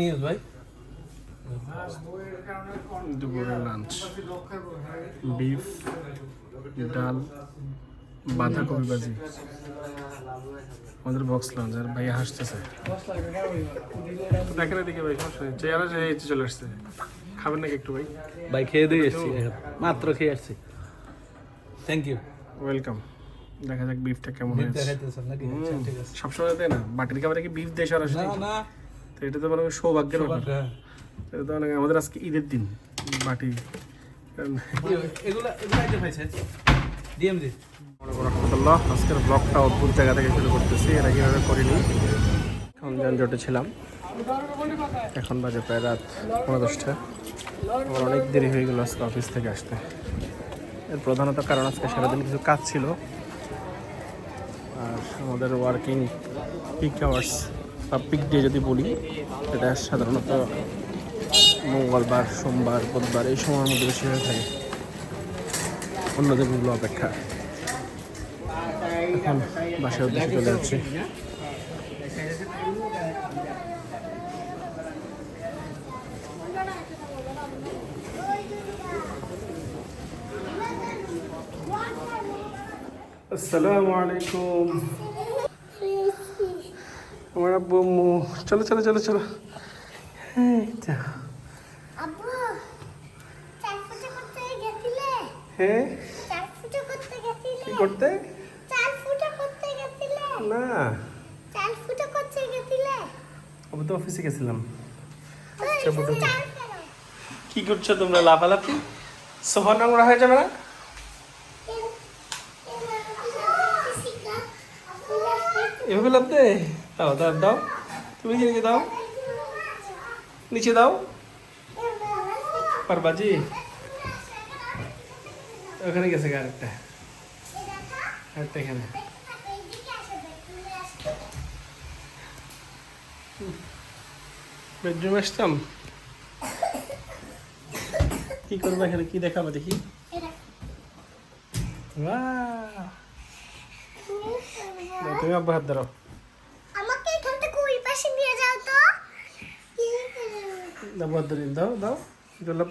News ভাই? দুপুরের lunch beef ডাল বাঁধাকপি ভাজি। আমাদের বক্স লাঞ্চ আর ভাই হাসতেছে। দেখেন এদিকে ভাই সমস্যা নেই। চেয়ারে যে চলে আসছে। খাবেন নাকি একটু ভাই? ভাই খেয়ে দিয়ে এসছি। মাত্র খেয়ে আসছি। থ্যাংক ইউ ওয়েলকাম দেখা যাক বিফটা কেমন হয়েছে। আচ্ছা, সবসময় দেয় না। বাটির খাবারে কি বিফ দেয় সরাসরি না না। তো এটা তো মানে সৌভাগ্যের হ্যাঁ। এটা তো অনেক আমাদের আজকে ঈদের দিন ডিএমজি রহমতুল্লাহ আজকের ব্লগটা অদ্ভুত জায়গা থেকে শুরু করতেছি এর আগে করিনি। এখন যানজটে ছিলাম। এখন বাজে প্রায় রাত পনেরো দশটা। আমার অনেক দেরি হয়ে গেল আজকে অফিস থেকে আসতে। এর প্রধানত কারণ আজকে সারাদিন কিছু কাজ ছিল। আর আমাদের ওয়ার্কিং পিক আওয়ার্স বা পিক ডে যদি বলি এটা সাধারণত মঙ্গলবার, সোমবার, বুধবার, এই সময়ের মধ্যে বেশি হয়ে থাকে। অন্য দিনগুলো অপেক্ষা। এখন বাসায় উদ্দেশ্যে চলে যাচ্ছি। আসসালামু আলাইকুম। আব্বু চলো চলো চলো চলো হ্যাঁ হ্যাঁ কি করতে না আবু তো অফিসে গেছিলাম আচ্ছা? কি করছ তোমরা লাফালাফি সোফা নোংরা হয়ে যাবে না এ- এ- শিখা। দাও দাও দাও। তুমি রেখে দাও? নিচে দাও। পারবাজি ওখানে গেছে গা আরেকটা। আরেকটা এখানে। বেডরুমে আসতাম। কি করব এখানে? কি দেখাবো দেখি! তুমি আব্বা হাত ধরো আমাকে এখান থেকে ওই পাশে নিয়ে যাও তো দাও দাও দাও গোলাপ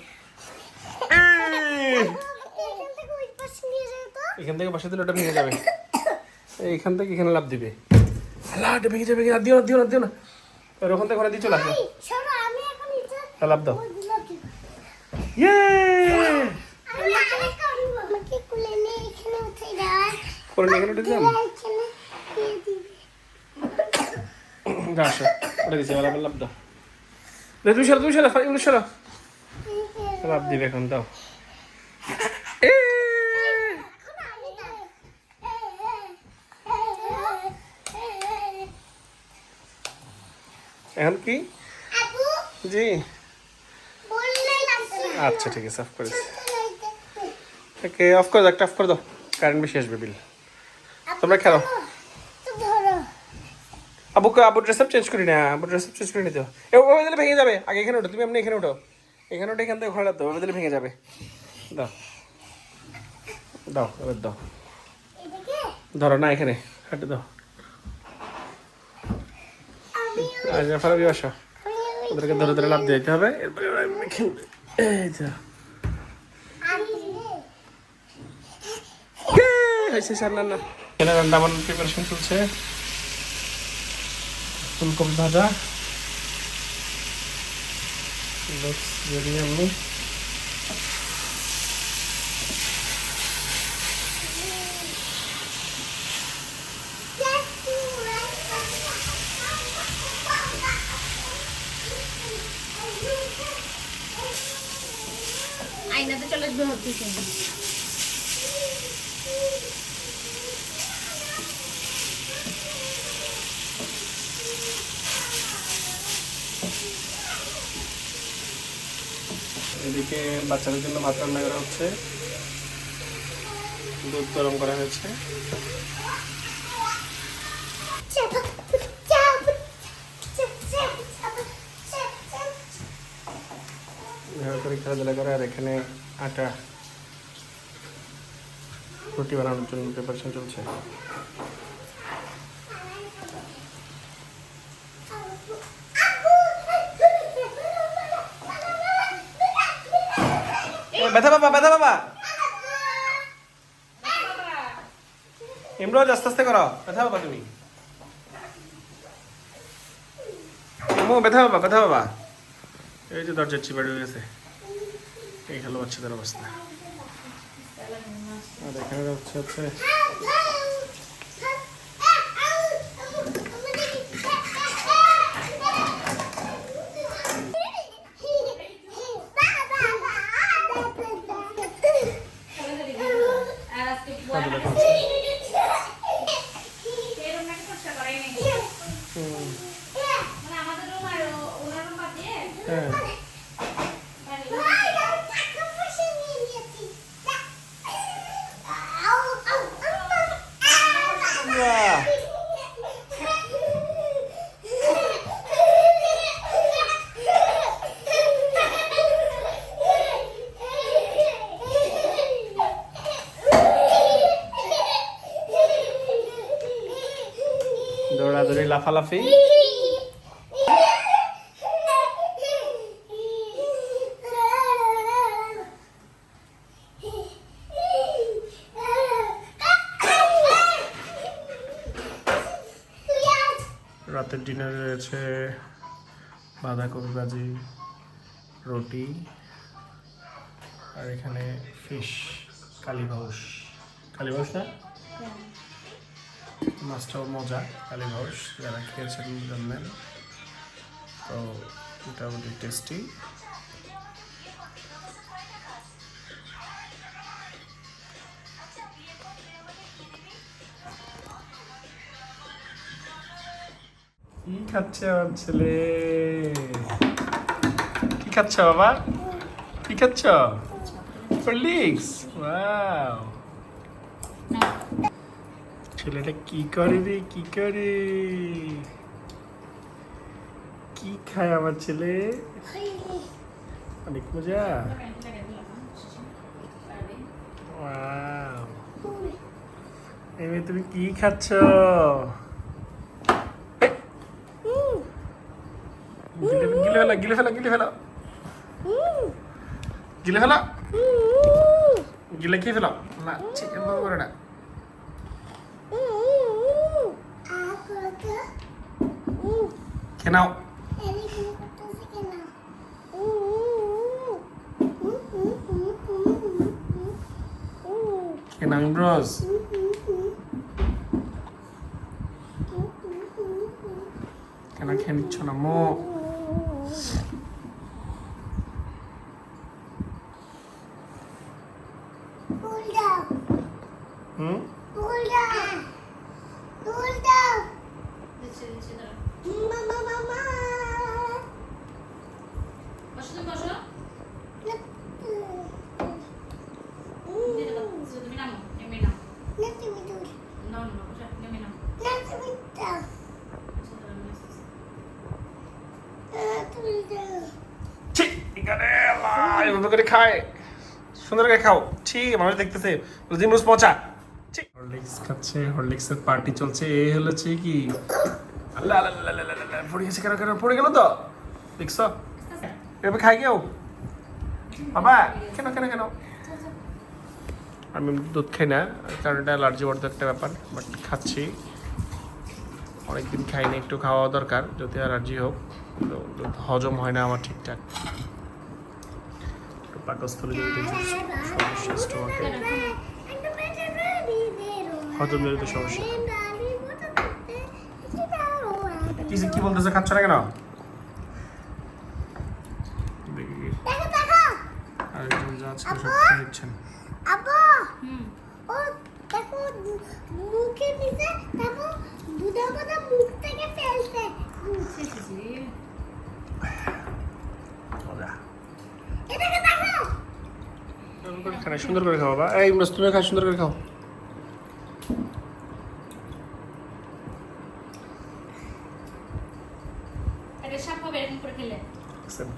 এখান থেকে এখান বাসা দিলে ওটা ভেঙে যাবে এইখান থেকে এখানে লাভ দিবে আল্লাহ ওটা ভেঙে যাবে যাবে। দিও না দিও না দিও না আর ওখান থেকে ঘরে দিয়ে চলে আসো এই, শোনো আমি এখন নিচে তা লাভ দাও ইয়ে এখানে করে নিয়ে এখানে উঠে এখানে যা আসো ওটা দিচ্ছে লাভ দাও তুমি সরো তুমি সরো এগুলো সরো লাভ দিবে এখন দাও! এখন কি? জি। আচ্ছা ঠিক আছে অফ করেছি ওকে অফ করে দাও একটা অফ করে দাও। কারেন্ট বেশি আসবে বিল তোমরা খেলো। আবুকে আবু ড্রেস আপ চেঞ্জ করি না আবু ড্রেস চেঞ্জ করে নিতে ওভাবে দিলে ভেঙে যাবে আগে এখানে ওঠো তুমি এমনি এখানে ওঠো এখানে ওঠে এখান থেকে ঘরে দাও দিলে ভেঙে যাবে দাও দাও এবার দাও ধরো না এখানে হাঁটে দাও ওদেরকে ধরে ধরে লাভ দিতে হবে এরপরে ইয়ে, রান্না বান্নার প্রিপারেশন চলছে ফুলকপি ভাজা। Looks very yummy আইনাতে চলে আসবে এদিকে বাচ্চাদের জন্য ভাত রান্না করা হচ্ছে। দুধ গরম করা হয়েছে। খেলাধুলা করে, আর এখানে আটা রুটি বানানোর জন্য প্রিপারেশন চলছে। ব্যথা বাবা ব্যথা বাবা। ইমরোজ আস্তে আস্তে করো। ব্যথা বাবা তুমি। ইমো ব্যথা বাবা ব্যথা বাবা। এই যে দরজার চিপাড়ি হয়ে গেছে। এই হলো বাচ্চাদের অবস্থা। আর এখানে হচ্ছে হচ্ছে খেলাধুলা করছে হুম, হ্যাঁ! দৌড়াদৌড়ি লাফালাফি রাতের ডিনারে রয়েছে বাঁধাকপি ভাজি রুটি আর এখানে ফিশ কালীবাউস কালীবাউস না? মাছটাও মজা কালীবাউস যারা খেয়েছেন জন্য তো মোটামুটি টেস্টি কি খাচ্ছে আমার ছেলে কি খাচ্ছ বাবা কি খাচ্ছ হরলিক্স ওয়াও ছেলেটা কি করে রে কি করে কি খায় আমার ছেলে অনেক মজা তুমি কি খাচ্ছ গিলে ফেলা গিলে ফেলা গিলে ফেলা। গিলে ফেলা। গিলে খেয়ে ফেলা। না চিকেন করে না। খেয়ে নাও। খেয়ে নাও, ইমরোজ। কেন খেয়ে নিচ্ছ না, মো? Oh. করে খায়। সুন্দর করে খাও। ছি মানুষ দেখতেছে। জিমরুস পচা। হরলিক্স খাচ্ছে হরলিক্সের পার্টি চলছে। এ হচ্ছে কি? আল্লাহ পড়ে গেছে কেন কেন, পড়ে গেল তো? দেখছ? এভাবে খাই কেউ? বাবা, কেন কেন কেন? আমি দুধ খাই না, কারণ এটা অ্যালার্জি বর্ধ একটা ব্যাপার বাট খাচ্ছি। অনেকদিন খাইনি একটু খাওয়া দরকার, যদি অ্যালার্জি হোক হজম হয় না আমার ঠিকঠাক। পাকস্থলী যদি সমস্যা স্টোমাকে হজম জনিত সমস্যা। কি কি বলতেছে খাচ্ছ না কেন? দেখি। আরেকজন যা আজকে সব খেয়ে নিচ্ছেন। আব্বা? ও দেখো মুখে দুধের মধ্যে মুখ থেকে ফেলছে মজা এটাকে দেখো সুন্দর করে সুন্দর করে খাও বাবা। এই ইমরাজ তুমি খাও সুন্দর করে খাও।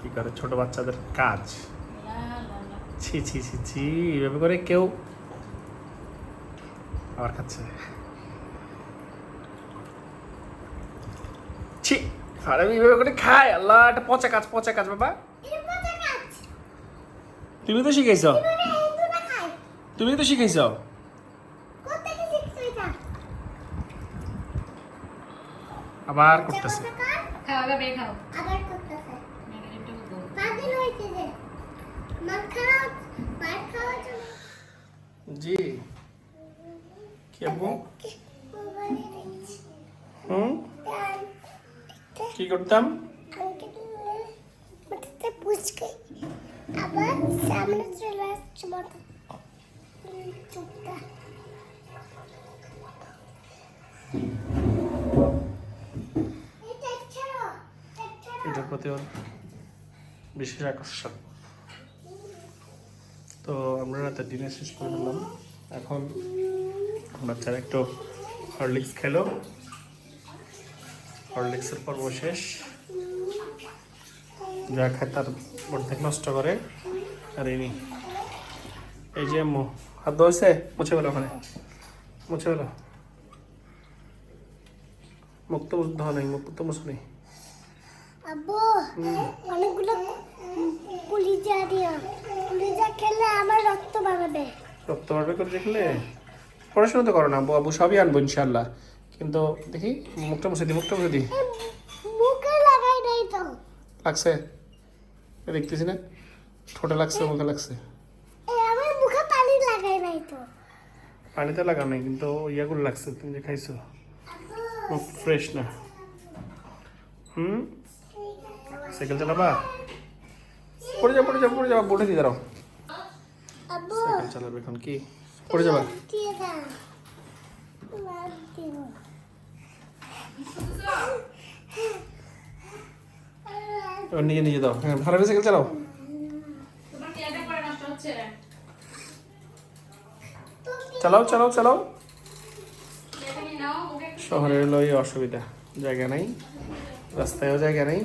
কি করে ছোট বাচ্চাদের কাজ? ছি ছি ছি ছি এভাবে করে কেউ আবার খাচ্ছে। ছি আর আমি এভাবে করে খাই আল্লাহ পচা কাজ পচা কাজ বাবা। তুমি তো খায় তুমি তো শিখাইছ আবার করতেছে। জি। কি আব্বু? হুম? কি করতাম? আবার সামনে চলে আসছে মাথা চুপটা এটা ছাড়ো এটা ছাড়ো এটার প্রতি ওর বিশেষ আকর্ষণ। তো আমরা রাতে ডিনার শেষ করে ফেললাম। এখন বাচ্চারা একটু হরলিক্স খেলো। হরলিক্সের পর্ব শেষ। যা খায় তার অর্ধেক নষ্ট করে। আর ইনি এই যে হাত ধোয়েছে মুছে ফেলো ওখানে। মুছে ফেলো। মুখ তো ধোয়া নেই মুখ তো মুছে নেই। আব্বু অনেকগুলো কুলিজা দিও। কুলিজা খেলে আমার রক্ত বাড়াবে। রক্ত বাড়বে করে দেখলে? পড়াশোনা তো করো না আব্বু। আব্বু সবই আনব ইনশাল্লাহ কিন্তু দেখি মুখটা মুছে দি মুখটা মুছে দি। মুখে লাগাই নাই তো। লাগছে? দেখতেছি না। ঠোঁটে লাগছে মুখে লাগছে এই আমার মুখে পানি লাগাই নাই তো পানিতে লাগানো নেই কিন্তু ইয়াগুলো লাগছে তুমি যে খাইছো। ফ্রেশ না। হুম? সাইকেল চালাবা? পড়ে যাও পড়ে যাও পড়ে যাও বটে দিয়ে দাঁড়াও। সাইকেল চালাবে এখন কি? পড়ে যাবা? নিজে নিজে দাও হ্যাঁ ভালো করে সাইকেল চালাও তোমার তেলটা পরে নষ্ট হচ্ছে চালাও চালাও চালাও। শহরের হলো এই অসুবিধা জায়গা নেই রাস্তায়ও জায়গা নেই।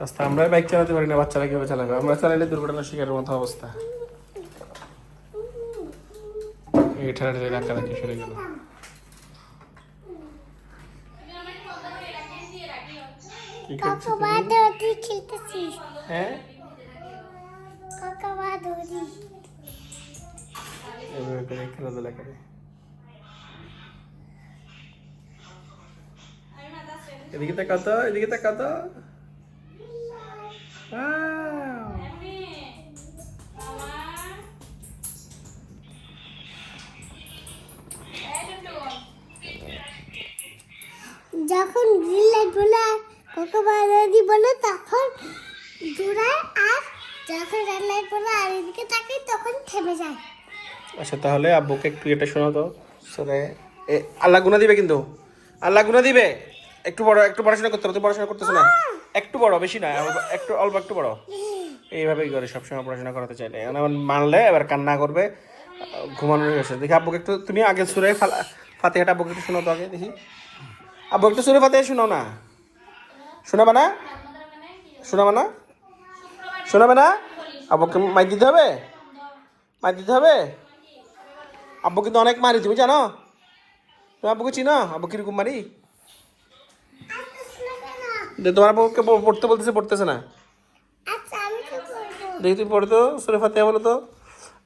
রাস্তা আমরা বাইক চালাতে পারি না বাচ্চারা কীভাবে চালাবে? আমরা চালাইলে দুর্ঘটনার শিকারের মতো অবস্থা। এই ঠেলাঠেলি ধাক্কা ধাক্কি সরে গেল। হ্যাঁ? এভাবে করে খেলাধুলা করে। এদিকে তাকাও তো, এদিকে তাকাও তো। Wow! যখন গ্রিল লাইট বলে, কাকা বাদরি বলে, তখন দৌড়ায় আর যখন রেড লাইট বলে আর এদিকে তাকাই তখন থেমে যায়। আচ্ছা তাহলে আব্বুকে একটু এটা শোনাও তো। সরে এ, আল্লাহ গুনা দিবে কিন্তু। আল্লাহ গুনা দিবে? একটু বড়, একটু পড়াশোনা করতে হবে পড়াশোনা করতেছ না? একটু বড়, বেশি না একটু, অল্প একটু বড়। এইভাবেই করে সবসময় পড়াশোনা করাতে চাইলে। এখন আবার মানলে এবার কান্না করবে, ঘুমানোর গেছে। দেখি আব্বুকে একটু, তুমি আগে সুরে ফাতেহাটা আব্বুকে একটু শোনাও তো আগে, দেখি। আব্বু, একটু সুরে ফাতেহা শোনাও না? শোনাবে না? শোনাবে না? শোনাবে না? আব্বুকে মাইক দিতে হবে? মাইক দিতে হবে? আব্বু কিন্তু অনেক মারি তুমি জানো তুমি আব্বুকে চিনো আব্বু কিরকম মারি যে তোমার আব্বুকে প- পড়তে বলতেছে পড়তেছে না আচ্ছা আমি তো বলবো দেখি তুমি পড়ে তো সুরে ফাতেহা বলো তো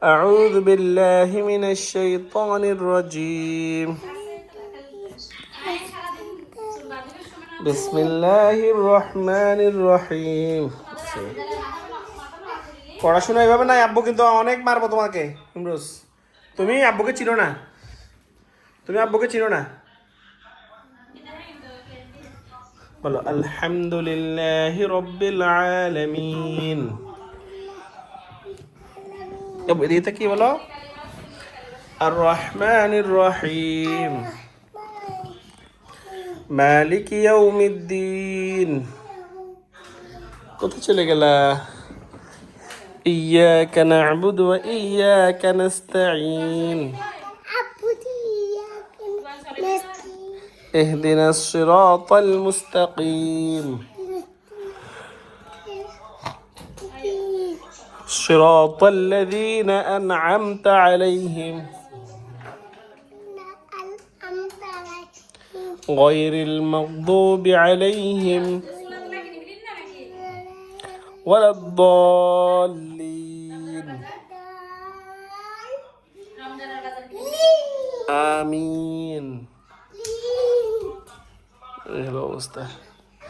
أعوذ بالله من الشيطان الرجيم بسم الله الرحمن الرحيم পড়াশোনা এভাবে নাই আব্বু কিন্তু অনেক মারবো তোমাকে ইমরোজ তুমি আব্বুকে চিনো না? তুমি আব্বুকে চিনো না? বলো, আলহামদুলিল্লাহ রব্বিল আলামিন। এদিকে কি বলো? আর রহমানির রহিম। মালিক ইয়াউমিদ্দিন। কোথায় চলে গেলা? إياك نعبد وإياك نستعين. نستعين. اهدنا الصراط المستقيم. صراط الذين أنعمت عليهم. غير المغضوب عليهم. ولا الضالين বাজার রমজানের বাজার কি? আমিন এই হলো অবস্থা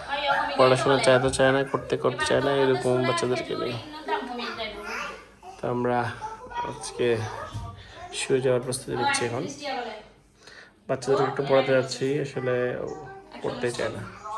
ওই রকমই পড়াশোনা চায় তো চায় না করতে করতে চায় না এরকম বাচ্চাদেরকে নিয়ে দাম কমিয়ে দেয় বাবু। তো আমরা আজকে শুয়ে যাওয়ার প্রস্তুতি নিচ্ছি এখন মিষ্টি বলে বাচ্চাদেরকে একটু পড়াতে যাচ্ছি আসলে ও পড়তে চায় না